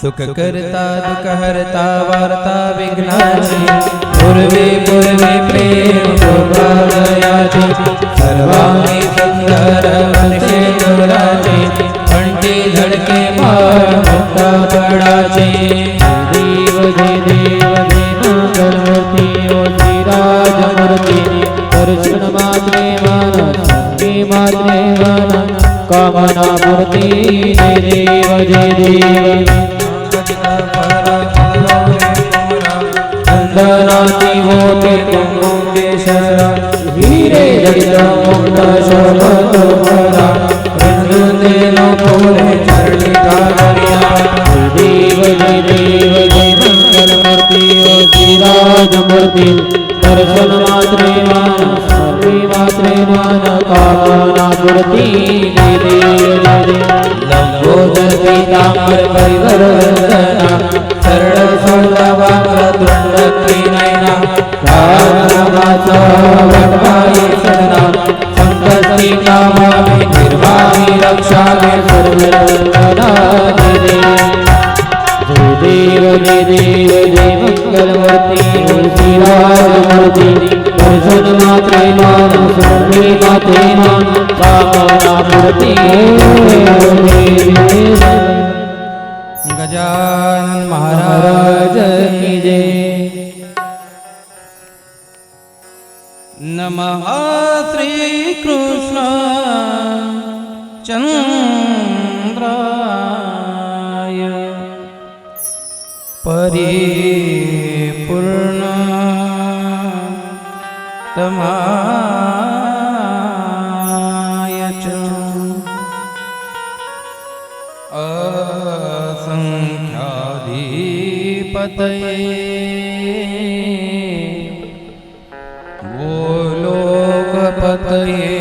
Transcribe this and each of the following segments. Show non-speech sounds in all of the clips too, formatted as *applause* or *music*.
सुख करता दुःख हरता वार्ता विघ्नाची. पूर्वे पूर्वे प्रेम शोभालयाची सर्वांगी सुंदर वर्षे दुराचे. घंटी धडके माळ मुक्ता पडाचे. देव जय देव जय मंगलमूर्ती ओ श्रीराजमूर्ती दर्शन मात्रे मन मात्रे मन. कामना मूर्ती जय देव जय देव होते हिरे जडित शोभत मला रंगतेन फुले चरणी काढल्या देव देव जय श्रीराजमूर्ती दर्शन मात्रे मान सर्वे मात्रे मान कामना मूर्ती जय देव लंबोदर पीतांबर परिवर्तना वंदना सरळ सोडा संकष्टी निर्वाणी निर्वामी रक्षामी सर्ववंदना जय देव जय देव जय देव दर्शन मात्रे मान सर्वे माते मान कामना गजानन महाराज की जय. नमः. કૃષ્ણ ચંદ્રાય પરિપૂર્ણ તમાય અસંખ્યાધિપતયે ગોલોકપતયે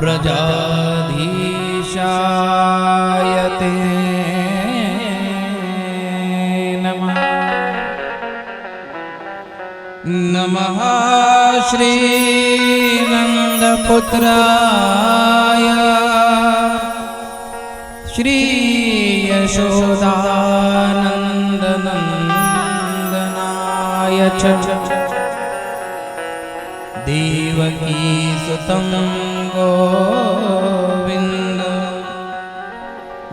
व्रजाधीशायते नमः। नमः श्रीनन्दपुत्राय। श्रीयशोदानन्दनन्दनाय च देवकी सुतं गोविन्द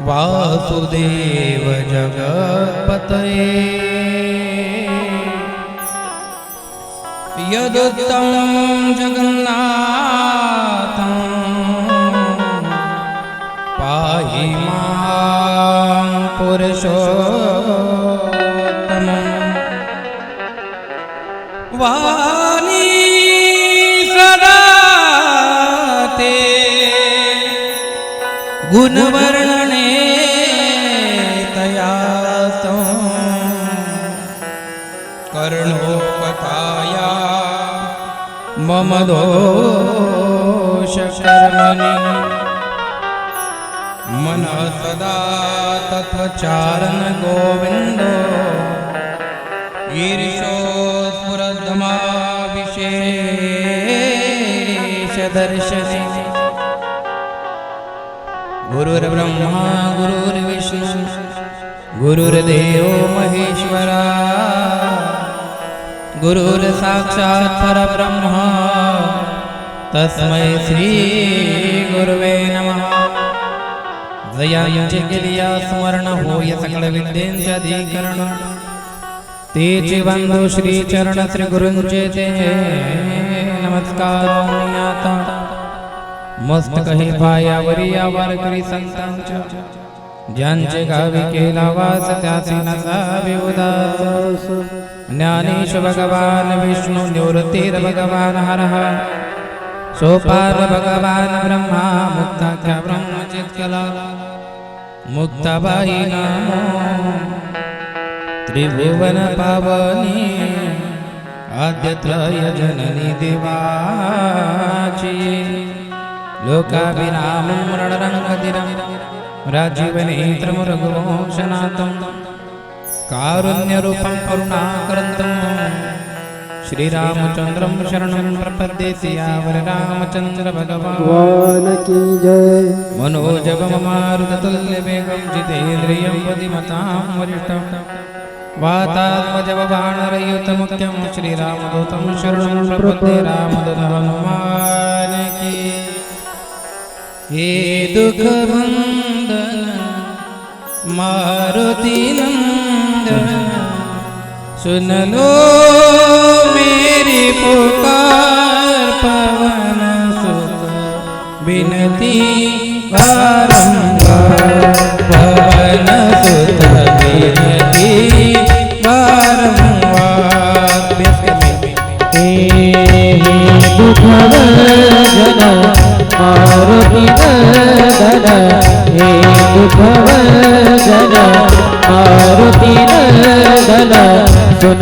वासुदेव जगत्पतये यदुत्तं जगन्नाथं पुरुषोत्तमम् वाणी सदा ते गुणवर्णने तया कर्णो कथाया मम दोषकर्मणि મન સદા તત્વચારણ ગોવિંદો ઈર્ષોસ્ફુરધમાવિશેષદર્શને ગુરુર્બ્રહ્મા ગુરુર્વિષ્ણુ ગુરુર્દેવો મહેશ્વરા ગુરુર્સાક્ષાત પરબ્રહ્મ તસ્મૈ શ્રી ગુરવે નમઃ जयांचे केलिया स्मरण होय सकळ विद्येंचे अधिकरण ते बंधू श्री चरण श्री गुरुंचे ते नमस्कार आता मस्तक हे पायावरी या वारकरी संतांच्या ज्यांचे गावी केला वास त्याचे नसावे उदास ज्ञानेश भगवान विष्णू निवृत्तीर भगवान हर हर। સોપાર ભગવાન બ્રહ્મા મુક્તાખ્યા બ્રહ્મચિત કલા મુક્તાબાઈ નામો ત્રિભુવન પાવની આદ્યત્રય જનની દેવાચી લોકાભિરામં રણરંગતિરમ રાજીવનેત્રમ રઘુવંશનાથમ કારુણ્યરૂપમ કરુણાકરંતમ श्रीरामचन्द्रं शरणं प्रपद्ये सियावर रामचन्द्र भगवान् की जय मनोजवममारुततुल्यवेगं जितेन्द्रियं वदिमतां वरिष्ठं। वातात्मजवबाणरयुतमुख्यं श्रीरामदूतं शरणं प्रपद्ये रामदूत की हे दुःखभन्दन मारुति सुनलो पुकार पवन सुत विनती वारंवार पवन सुत विनती वारंवार बेस के में। हे दुःखवर्धन मारुति नन्दन हे दुःखवर्धन मारुति नन्दन सुन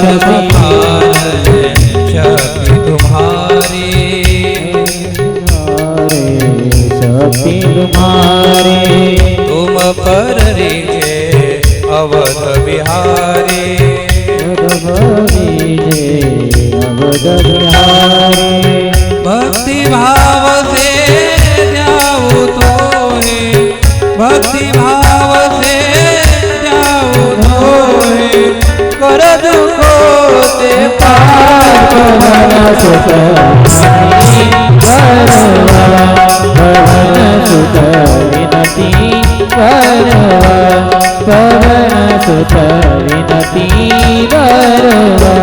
शक्ति सुत करवा पवन सुत विनती करवा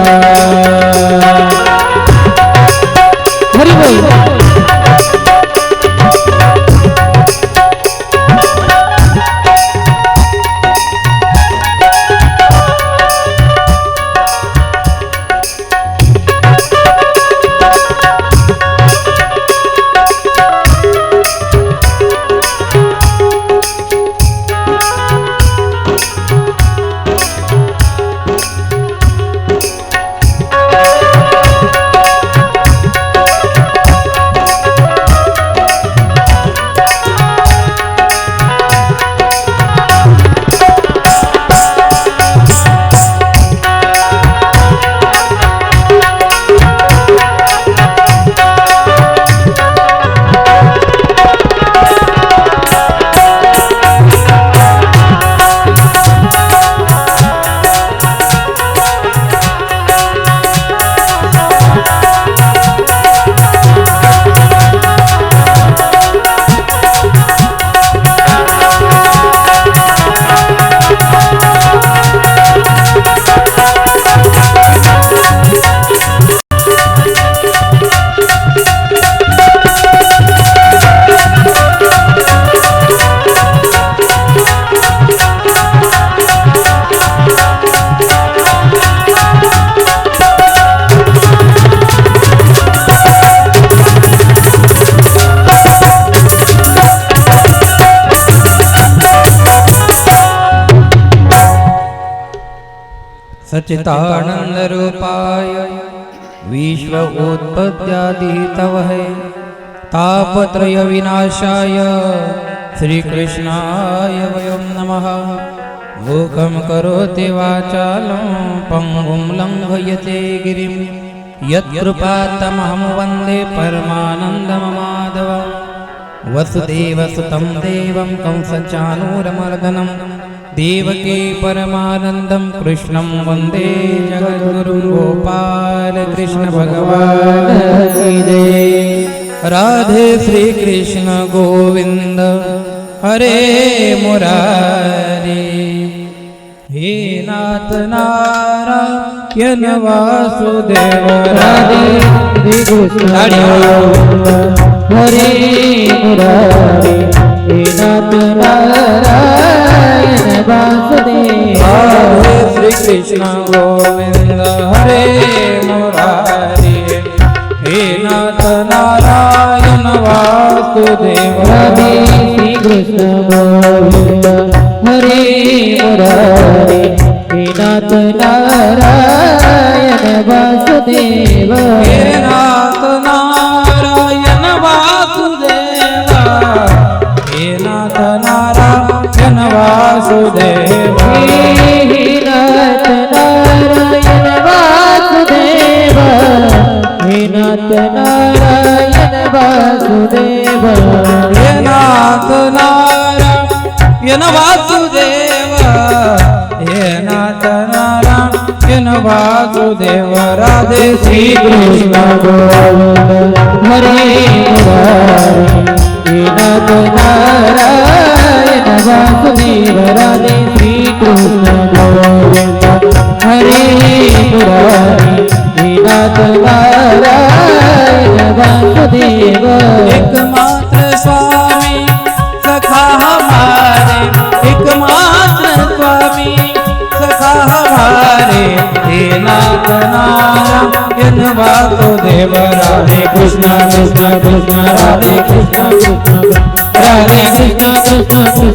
सच्चिदानन्दरूपाय विश्व उत्पत्त्यादितवहे तापत्रयविनाशाय श्रीकृष्णाय वयं नमः मूकं करोति वाचालं पङ्गुं लङ्घयते गिरिं यत्कृपात्तमहं वन्दे परमानन्दममाधव वसुदेवसुतं देवं कंसचानूरमर्दनं देवकी परमानन्दं कृष्णं वन्दे जगद्गुरुं गोपालकृष्ण भगवान् की जय। राधे श्रीकृष्ण गोविन्द हरे मुरारी। हे नाथ नारायण वासुदेव हरे Murari Hare Shri Krishna Govinda Hare Murari He Nath Narayana Vasudeva Hare Govinda Hare Murari He Nath Narayana Vasudeva Vasudev Radhe Shri Krishna Govind हरे। नारायण वासुदेव राधे श्री गोविंद हरे मुरारी हे नाथ नारायण वासुदेव एकमात्र स्वामी सखा हमारे एकमात्र स्वामी सखा हमारे हे नाथ नारायण वासुदेव राधे कृष्ण कृष्ण कृष्ण। राधे कृष्ण कृष्ण राधे कृष्ण कृष्ण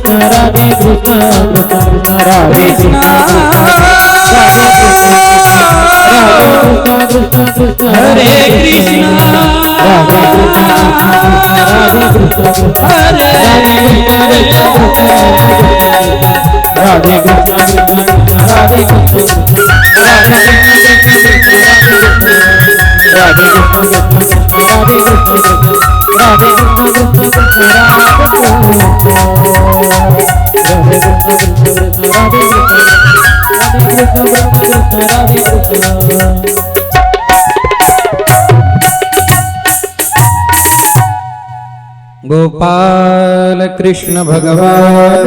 कृष्ण राधे कृष्ण कृष्ण कृष्ण राधे कृष्ण कृष्ण कृष्ण हरे कृष्ण राधे कृष्ण कृष्ण कृष्ण राधे कृष्ण कृष्ण राधे कृष्ण राधे गोपाल कृष्ण भगवान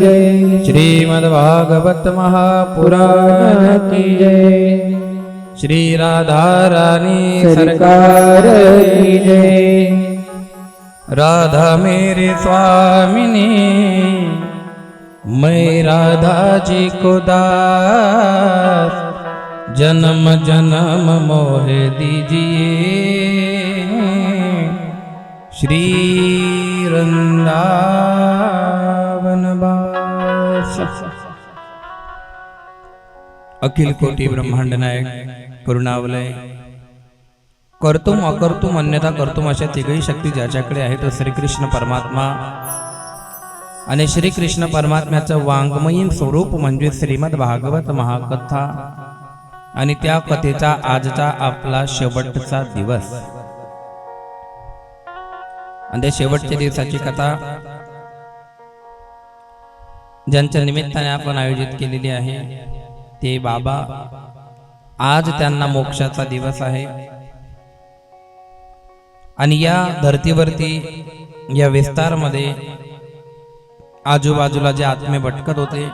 जय। श्रीमद्भागवत महापुराण की जय। श्री राधा रानी सरकार राधा मेरे स्वामिनी। मैं राधा जी को दास। जन्म जन्म मोह दीजिए। श्री वृंदावन वास अखिल कोटी ब्रह्मांड नायक। करुणावलय कर्तुम अकर्तुम अन्यथा कर्तुम अशा तिघही शक्ती ज्याच्याकडे आहे तो श्रीकृष्ण परमात्मा. आणि श्रीकृष्ण परमात्म्याचं वाङ्मयीन स्वरूप म्हणजे श्रीमद भागवत महाकथा. आणि त्या कथेचा आजचा आपला शेवटचा दिवस. आणि त्या शेवटच्या दिवसाची कथा ज्यांच्या निमित्ताने आपण आयोजित केलेली आहे ते बाबा. आज त्यांना मोक्षाचा दिवस आहे. आणि या धर्तीवरती या विस्तारमध्ये आजूबाजूला जे आत्मे भटकत होते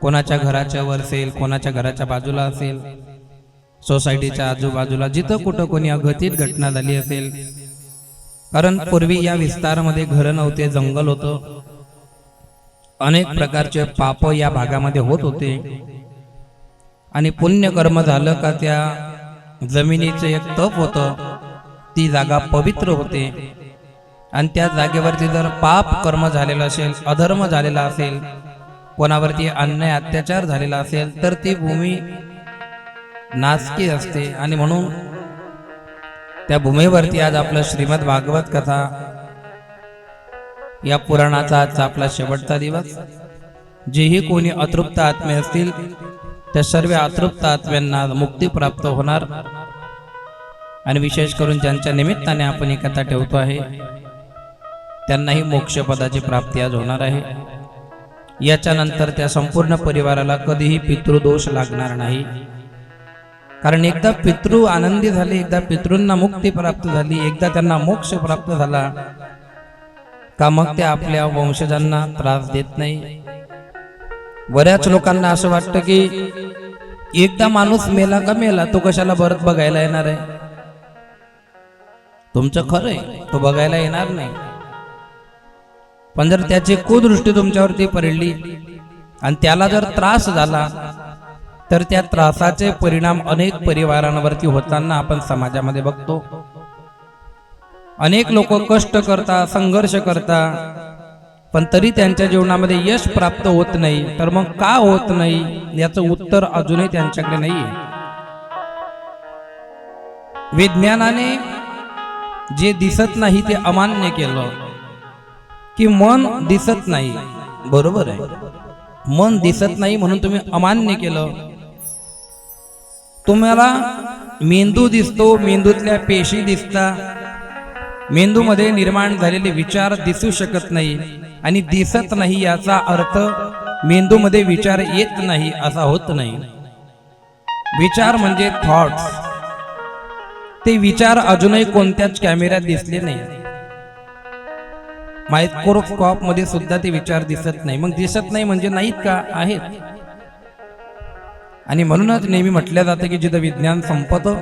कोणाच्या घराच्या वर असेल कोणाच्या घराच्या बाजूला असेल सोसायटीच्या आजूबाजूला जिथं कुठं कोणी अघटित घटना झाली असेल. कारण पूर्वी या विस्तारामध्ये घरं नव्हते जंगल होतं. अनेक प्रकारचे पाप या भागामध्ये होत होते. आणि पुण्यकर्म झालं का त्या जमिनीचं एक तप होतं. ती जागा पवित्र होते. आणि त्या जागेवरती जर पाप कर्म झालेलं असेल अधर्म झालेला असेल कोणावरती अन्याय अत्याचार झालेला असेल तर ती भूमी नासकी असते. आणि म्हणून त्या भूमीवरती आज आपलं श्रीमद भागवत कथा या पुराणाचा आजचा आपला शेवटचा दिवस. जेही कोणी अतृप्त आत्मे असतील त्या सर्व अतृप्त आत्म्यांना मुक्ती प्राप्त होणार. आणि विशेष करून ज्यांच्या निमित्ताने आपण ही कथा ठेवतो आहे त्यांनाही मोक्षपदाची प्राप्ती आज होणार आहे. याच्यानंतर त्या संपूर्ण परिवाराला कधीही पितृदोष लागणार नाही. कारण एकदा पितृ आनंदी झाले एकदा पितृंना मुक्ती प्राप्त झाली एकदा त्यांना मोक्ष प्राप्त झाला का मग ते आपल्या वंशजांना त्रास देत नाही? बऱ्याच लोकांना असं वाटतं की एकदा माणूस मेला का मेला तो कशाला परत बघायला येणार आहे? तुमचं खरं आहे तो बघायला येणार नाही. पण जर त्याची कुदृष्टी तुमच्यावरती पडली आणि त्याला जर त्रास झाला तर त्या त्रासाचे परिणाम अनेक परिवारांवरती होताना आपण समाजामध्ये बघतो. अनेक लोक कष्ट करता संघर्ष करता पण तरी त्यांच्या जीवनामध्ये यश प्राप्त होत नाही तर मग का होत नाही? याचं उत्तर अजूनही त्यांच्याकडे नाही विज्ञानाने जे दिसत नाही ते अमान्य केलं. की मन दिसत नाही. बरोबर आहे. मन दिसत नाही म्हणून तुम्ही अमान्य केलं. तुम्हाला मेंदू दिसतो मेंदूतल्या पेशी दिसता. मेंदूमध्ये निर्माण झालेले विचार दिसू शकत नाही. आणि दिसत नाही याचा अर्थ मेंदूमध्ये विचार येत नाही असा होत नाही. विचार म्हणजे थॉट्स ते विचार अजूनही कोणत्याच कॅमेऱ्यात दिसले नाही. मायक्रोस्कॉपमध्ये सुद्धा ते विचार दिसत नाही. मग दिसत नाही म्हणजे नाहीत का? आहेत. आणि म्हणूनच नेहमी म्हटलं जातं की जिथं विज्ञान संपतं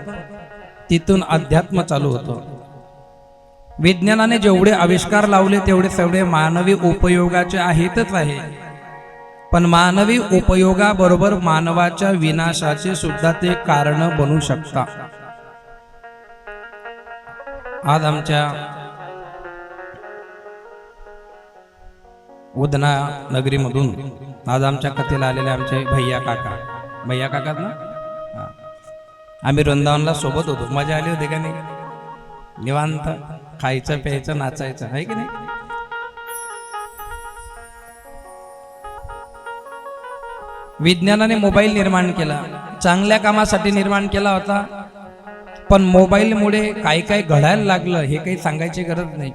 तिथून अध्यात्म चालू होतं. विज्ञानाने जेवढे आविष्कार लावले तेवढे सगळे मानवी उपयोगाचे आहेतच आहे. पण मानवी उपयोगाबरोबर मानवाच्या विनाशाचे सुद्धा ते कारण बनू शकता. आज आमच्या उदना नगरीमधून आज आमच्या कथेला आलेले आमचे भैया काका. भैया काका ना? आम्ही वृंदावनला सोबत होतो. मजा आली होती का नाही? निवांत. खायचं प्यायचं नाचायचं. आहे की नाही? विज्ञानाने मोबाईल निर्माण केला. चांगल्या कामासाठी निर्माण केला होता. पण मोबाईलमुळे काय काय घडायला लागलं हे काही सांगायची गरज नाही.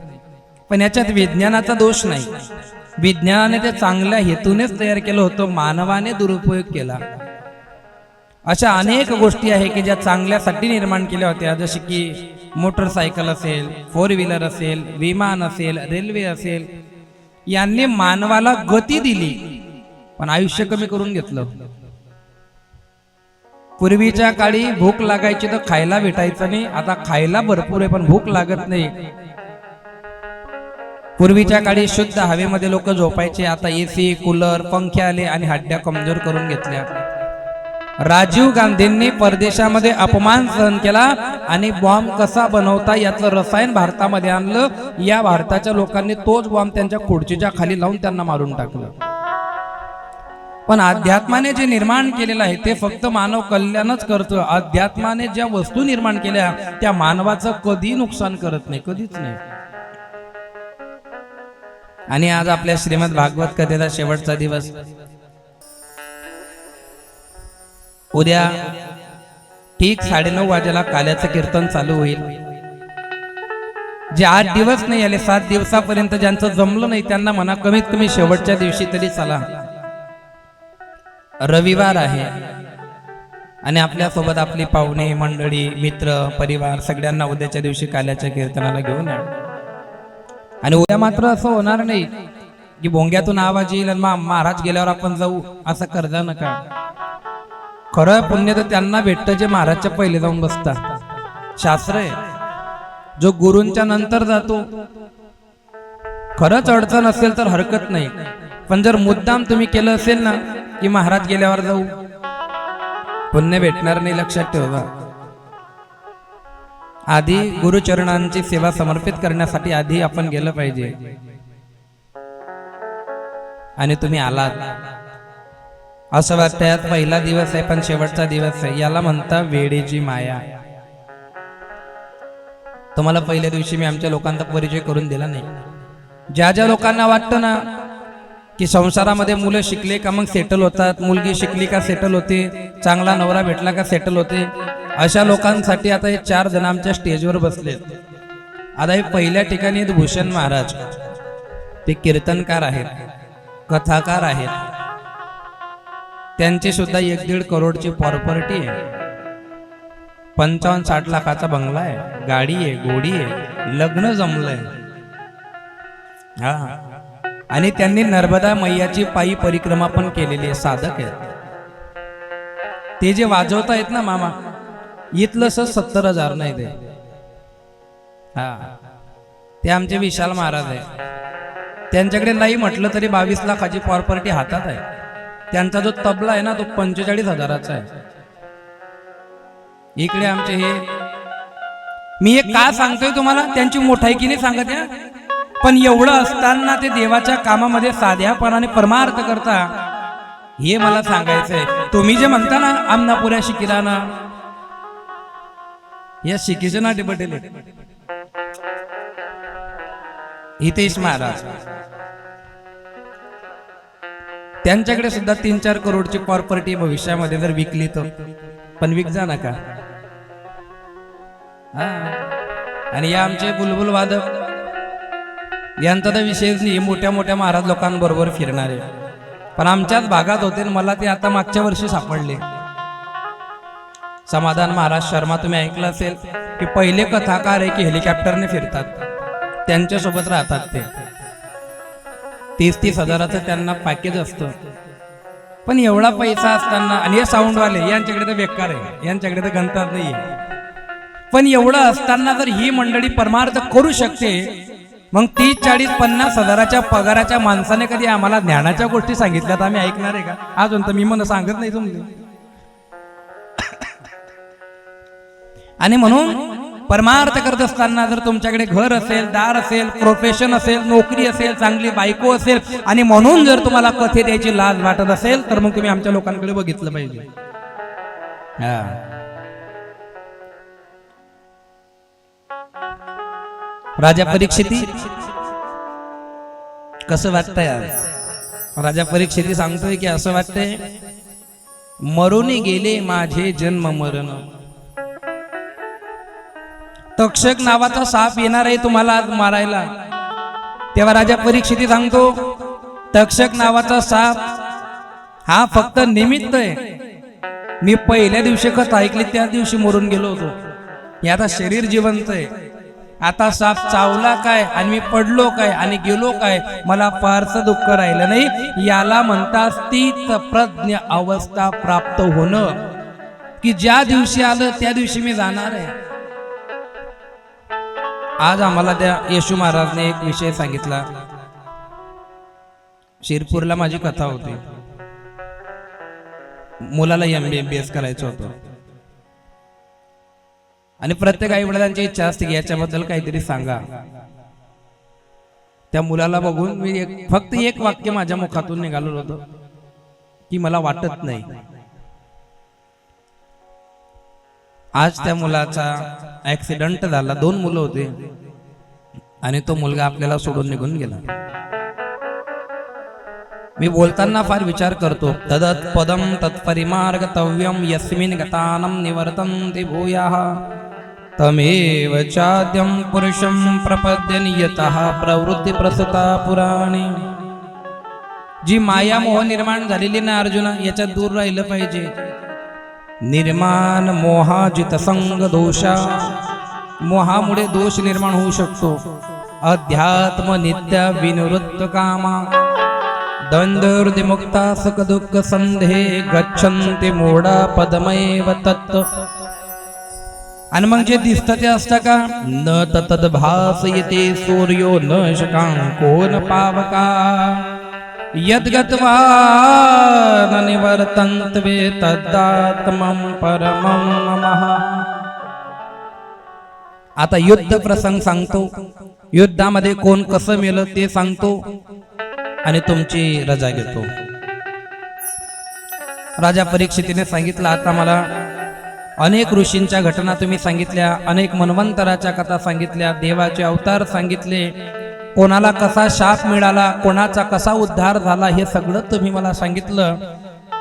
पण याच्यात विज्ञानाचा दोष नाही. विज्ञानाने ते चांगल्या हेतूनेच तयार केलं होतं मानवाने दुरुपयोग केला. अशा अनेक गोष्टी आहे की ज्या चांगल्यासाठी निर्माण केल्या होत्या जसे की मोटरसायकल असेल फोर व्हीलर असेल विमान असेल रेल्वे असेल यांनी मानवाला गती दिली पण आयुष्य कमी करून घेतलं. पूर्वीच्या काळी भूक लागायची तर खायला भेटायचं नाही आता खायला भरपूर आहे पण भूक लागत नाही. पूर्वीच्या काळी शुद्ध हवेमध्ये लोक झोपायचे आता एसी कूलर पंखे आले आणि हड्ड्या कमजोर करून घेतल्या. राजीव गांधींनी परदेशामध्ये अपमान सहन केला आणि बॉम्ब कसा बनवता याचं रसायन भारतामध्ये आणलं. या भारताच्या लोकांनी तोच बॉम्ब त्यांच्या खुर्चीच्या खाली लावून त्यांना मारून टाकलं. पण अध्यात्माने जे निर्माण केलेलं आहे ते फक्त मानव कल्याणच करतं. अध्यात्माने ज्या वस्तू निर्माण केल्या त्या मानवाचं कधी नुकसान करत नाही कधीच नाही. आणि आज आपल्या श्रीमद भागवत कथेचा शेवटचा दिवस. उद्या ठीक साडेनऊ वाजेला काल्याचं कीर्तन चालू होईल. जे आठ दिवस नाही आले सात दिवसापर्यंत ज्यांचं जमलं नाही त्यांना म्हणा कमीत कमी शेवटच्या दिवशी तरी चला. रविवार आहे. आणि आपल्यासोबत आपली पाहुणे मंडळी मित्र परिवार सगळ्यांना उद्याच्या दिवशी काल्याच्या कीर्तनाला घेऊन या. आणि उद्या मात्र असं होणार नाही की भोंग्यातून आवाज येईल आणि महाराज गेल्यावर आपण जाऊ असं करजा नका. खरं पुण्य तर त्यांना भेटतं जे महाराजच्या पहिले जाऊन बसतात. शास्त्र आहे. जो गुरूंच्या नंतर जातो खरंच अडचण असेल तर हरकत नाही. पण जर मुद्दाम तुम्ही केलं असेल ना की महाराज गेल्यावर जाऊ. पुण्य भेटणार नाही लक्षात ठेवा. आधी गुरुचरणांची सेवा समर्पित करण्यासाठी आधी आपण गेलं पाहिजे. आणि तुम्ही आलात. असं वाटतं यात पहिला दिवस आहे पण शेवटचा दिवस आहे. याला म्हणता वेळेची माया. तुम्हाला पहिल्या दिवशी मी आमच्या लोकांचा परिचय करून दिला नाही. ज्या ज्या लोकांना वाटतं ना की संसारामध्ये मुलं शिकले का मग सेटल होतात मुलगी शिकली का सेटल होते चांगला नवरा भेटला का सेटल होते अशा लोकांसाठी आता हे चार जण आमच्या स्टेजवर बसले आता हे पहिल्या ठिकाणी भूषण महाराज. ते कीर्तनकार आहेत कथाकार आहेत. त्यांची सुद्धा एक दीड करोडची प्रॉपर्टी आहे. पंचावन्न साठ लाखाचा बंगला आहे. गाडी आहे गोडी आहे. लग्न जमलंय. हा. आणि त्यांनी नर्मदा मैयाची पायी परिक्रमा पण केलेली आहे. साधक आहेत. ते जे वाजवता येत ना मामा इथलं सत्तर हजार नाही ते. हा. ते आमचे विशाल महाराज आहे त्यांच्याकडे नाही म्हटलं तरी बावीस लाखाची प्रॉपर्टी हातात आहे. त्यांचा जो तबला आहे ना तो पंचेचाळीस हजाराचा आहे. इकडे आमचे हे मी एक का सांगतोय तुम्हाला? त्यांची मोठायकीने सांगत या पण एवढं असताना ते देवाच्या कामामध्ये साध्यापणाने परमार्थ करता हे मला सांगायचंय. तुम्ही जे म्हणता ना आमनापुऱ्या शिकिराना या शिकीचे नाटे पटेल. हितेश महाराज. त्यांच्याकडे सुद्धा तीन चार करोडची प्रॉपर्टी भविष्यामध्ये जर विकली तर. पण विक जा नका. हा. आणि या आमचे बुलबुल वादक यांचा तर विषयच नाही मोठ्या मोठ्या महाराज लोकांबरोबर फिरणारे. पण आमच्याच भागात होते आणि मला ते आता मागच्या वर्षी सापडले. समाधान महाराज शर्मा तुम्ही ऐकलं असेल की पहिले कथाकार आहे की हेलिकॉप्टरने फिरतात. त्यांच्यासोबत राहतात ते. तीस तीस हजाराचं त्यांना पॅकेज असतं. पण एवढा पैसा असताना आणि हे साऊंडवाले यांच्याकडे तर बेकार आहे. यांच्याकडे तर गणतात नाही पण एवढं असताना जर ही मंडळी परमार्थ करू शकते मग तीस चाळीस पन्नास हजाराच्या पगाराच्या माणसाने कधी आम्हाला ज्ञानाच्या गोष्टी सांगितल्या तर आम्ही ऐकणार आहे का? अजून तर मी म्हणून सांगत नाही तुमचं *coughs* आणि म्हणून परमार्थ करत असताना जर तुमच्याकडे घर असेल दार असेल प्रोफेशन असेल नोकरी असेल चांगली बायको असेल आणि म्हणून जर तुम्हाला कथे द्यायची लाज वाटत असेल तर मग तुम्ही आमच्या लोकांकडे बघितलं पाहिजे. राजा परीक्षिती कसं वाटतंय राजा परीक्षिती सांगतोय की असं वाटतंय मरून गेले माझे जन्म मरण. तक्षक नावाचा साप येणार आहे तुम्हाला आज मारायला. तेव्हा राजा परीक्षिती सांगतो तक्षक नावाचा साप हा फक्त निमित्त आहे. मी पहिल्या दिवशी कथा ऐकली त्या दिवशी मरून गेलो होतो. हे आता शरीर जिवंत आहे. आता साप चावला काय आणि मी पडलो काय आणि गेलो काय मला फारसं दुःख राहिलं नाही. याला म्हणतात स्थित प्रज्ञ अवस्था प्राप्त होणं. की ज्या दिवशी आलं त्या दिवशी मी जाणार आहे. आज आम्हाला त्या येशू महाराजने एक विषय सांगितला. शिरपूरला माझी कथा होती. मुलाला M B M B S करायचं होतं. आणि प्रत्येक आई वडिलांची इच्छा असते की याच्याबद्दल काहीतरी सांगा. त्या मुलाला बघून मी एक फक्त एक वाक्य माझ्या मुखातून निघालो होतो की मला वाटत नाही. आज त्या मुलाचा ऍक्सिडेंट झाला. दोन मुलं होते. आणि तो मुलगा आपल्याला सोडून निघून गेला. मी बोलताना फार विचार करतो. तदत पदम तत्परिमार्गतव्यम यस्मिन गतानम निवर्तन्ते भूयाः। तमेव चाद्यं पुरुषं प्रपद्य नियतः प्रवृत्ती प्रसुता पुराणे। जी माया मोह निर्माण झालेली ना अर्जुना याच्यात दूर राहिलं पाहिजे. निर्माण मोहाजित संग दोषा. मोहामुळे दोष निर्माण होऊ शकतो. अध्यात्म नित्य विनिवृत्त कामा. दंडर्दिमुक्ता सुख दुःख संधे गच्छन्ति मोडा पदमैव तत्. आणि मग जे दिसतं ते असतं का? न तद भास येते सूर्यो न शकां कोण पावका. यद्गत्वा न निवर्तन्त्वे तदात्मं परमं नमः। आता युद्ध प्रसंग सांगतो। युद्धामध्ये कोण कसं मेलं ते सांगतो। आणि तुमची रजा घेतो। राजा परीक्षितीने सांगितलं आता मला अनेक ऋषींच्या घटना तुम्ही सांगितल्या अनेक मन्वंतराच्या कथा सांगितल्या देवाचे अवतार सांगितले कोणाला कसा शाप मिळाला कोणाचा कसा उद्धार झाला हे सगळं तुम्ही मला सांगितलं.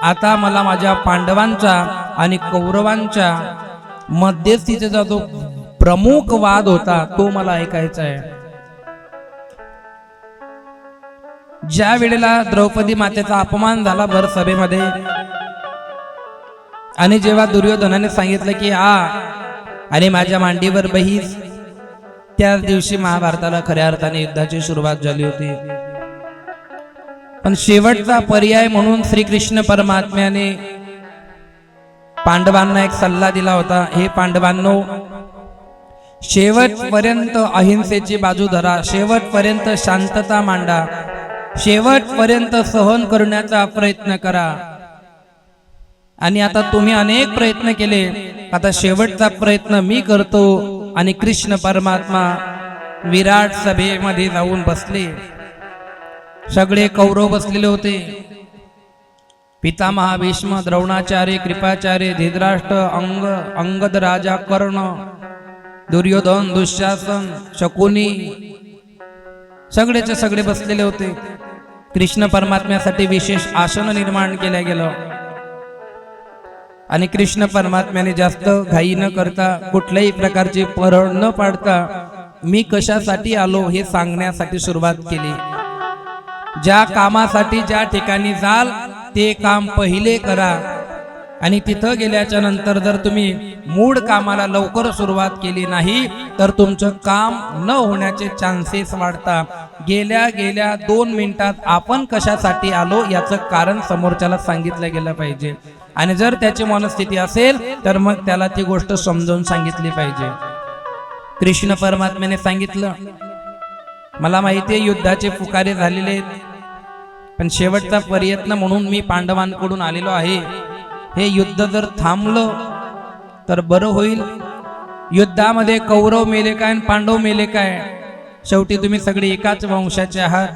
आता मला माझ्या पांडवांचा आणि कौरवांच्या मध्यस्थीचा जो प्रमुख वाद होता तो मला ऐकायचा आहे. ज्या वेळेला द्रौपदी मातेचा अपमान झाला भर सभेमध्ये आणि जेव्हा दुर्योधनाने सांगितलं की आ आणि माझ्या मांडीवर बहीस त्या दिवशी महाभारताला खऱ्या अर्थाने युद्धाची सुरुवात झाली होती. पण शेवटचा पर्याय म्हणून श्रीकृष्ण परमात्म्याने पांडवांना एक सल्ला दिला होता. हे पांडवांनो शेवटपर्यंत अहिंसेची बाजू धरा. शेवटपर्यंत शांतता मांडा. शेवटपर्यंत सहन करण्याचा प्रयत्न करा. आणि आता तुम्ही अनेक प्रयत्न केले. आता शेवटचा प्रयत्न मी करतो. आणि कृष्ण परमात्मा विराट सभेमध्ये जाऊन बसले. सगळे कौरव बसलेले होते. पिता महाभीष्म द्रोणाचार्य कृपाचार्य धीधराष्ट्र अंग अंगद राजा कर्ण दुर्योधन दुःशासन शकुनी सगळेचे सगळे बसलेले होते. कृष्ण परमात्म्यासाठी विशेष आसन निर्माण केलं गेलं. आणि कृष्ण परमात्म्याने जास्त घाई न करता कुठल्याही प्रकारचे परळ न पाडता मी कशासाठी आलो हे सांगण्यासाठी सुरुवात केली. ज्या कामासाठी ज्या ठिकाणी जाल ते काम पहिले करा. आणि तिथं गेल्याच्यानंतर जर तुम्ही मूळ कामाला लवकर सुरुवात केली नाही तर तुमचं काम न होण्याचे चान्सेस वाढता. गेल्या गेल्या दोन मिनिटात आपण कशासाठी आलो याचं कारण समोरच्याला सांगितलं गेलं पाहिजे. आणि जर त्याची मनस्थिती असेल तर मग त्याला ती गोष्ट समजावून सांगितली पाहिजे. कृष्ण परमात्म्याने सांगितलं मला माहिती आहे युद्धाचे पुकारे झालेले आहेत पण शेवटचा प्रयत्न म्हणून मी पांडवांकडून आलेलो आहे. हे युद्ध जर थांबलं तर बरं होईल. युद्धामध्ये कौरव मेले काय आणि पांडव मेले काय? शेवटी तुम्ही सगळे एकाच वंशाचे आहात.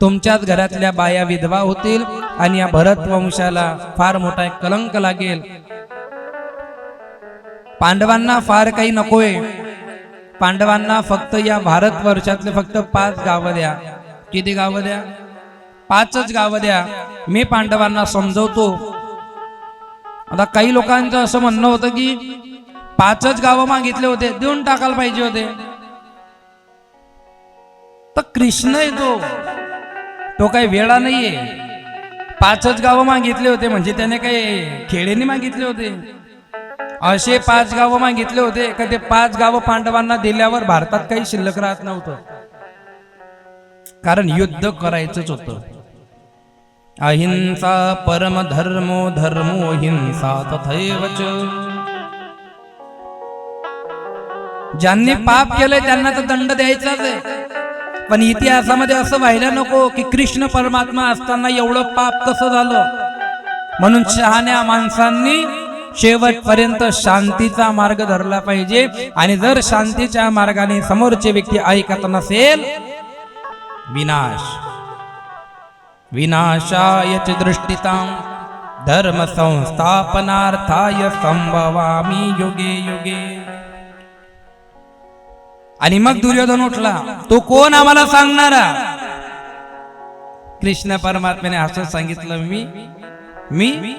तुमच्याच घरातल्या बाया विधवा होतील आणि या भरत वंशाला फार मोठा एक कलंक लागेल. पांडवांना फार काही नकोय. पांडवांना फक्त या भारत वर्षातले फक्त पाच गावं द्या. किती गावं द्या? पाचच गावं द्या. मी पांडवांना समजवतो. आता काही लोकांचं असं म्हणणं होतं की पाचच गावं मागितले होते देऊन टाकायला पाहिजे होते. तर कृष्ण येतो. तो काही वेळा नाहीये. पाचच गावं मागितले होते म्हणजे त्याने काही खेळेने मागितले होते. असे पाच गावं मागितले होते का ते पाच गावं पांडवांना दिल्यावर भारतात काही शिल्लक राहत नव्हतं. कारण युद्ध करायचंच होतं. अहिंसा परम धर्मो धर्मो हिंसा तथैवच. ज्यांनी पाप केलंय त्यांना तर दंड द्यायचाच आहे. पण इतिहासामध्ये असं व्हायला नको की कृष्ण परमात्मा असताना एवढं पाप कसं झालं? म्हणून शहाण्या माणसांनी शेवटपर्यंत शांतीचा मार्ग धरला पाहिजे. आणि जर शांतीच्या मार्गाने समोरची व्यक्ती ऐकत नसेल विनाश. विनाशाय च धर्म संस्थापनार्थाय संभवामी युगे युगे. आणि मग दुर्योधन उठला. तो कोण आम्हाला सांगणारा? कृष्ण परमात्म्याने असं सांगितलं मी मी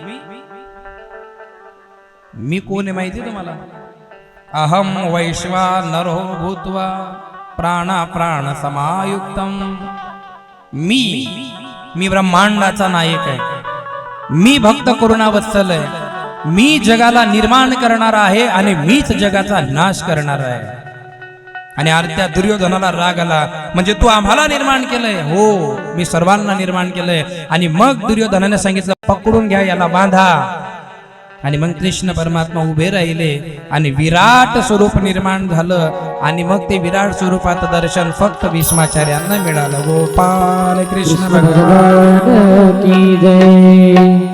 मी कोण आहे माहिती तुम्हाला? अहम वैश्वा नरो भूत्वा प्राणा प्राण समायुक्तम. मी मी ब्रह्मांडाचा नायक आहे. मी भक्त करुणावत्सल आहे. मी जगाला निर्माण करणार आहे आणि मीच जगाचा नाश करणार आहे. आणि आरत्या दुर्योधनाला राग आला. म्हणजे तू आम्हाला निर्माण केलंय. हो मी सर्वांना निर्माण केलंय. आणि मग दुर्योधनाने सांगितलं पकडून घ्या याला बांधा. आणि मग कृष्ण परमात्मा उभे राहिले आणि विराट स्वरूप निर्माण झालं. आणि मग ते विराट स्वरूपाचं दर्शन फक्त भीष्माचार्यांना मिळालं. गोपाल कृष्ण भगवान की जय.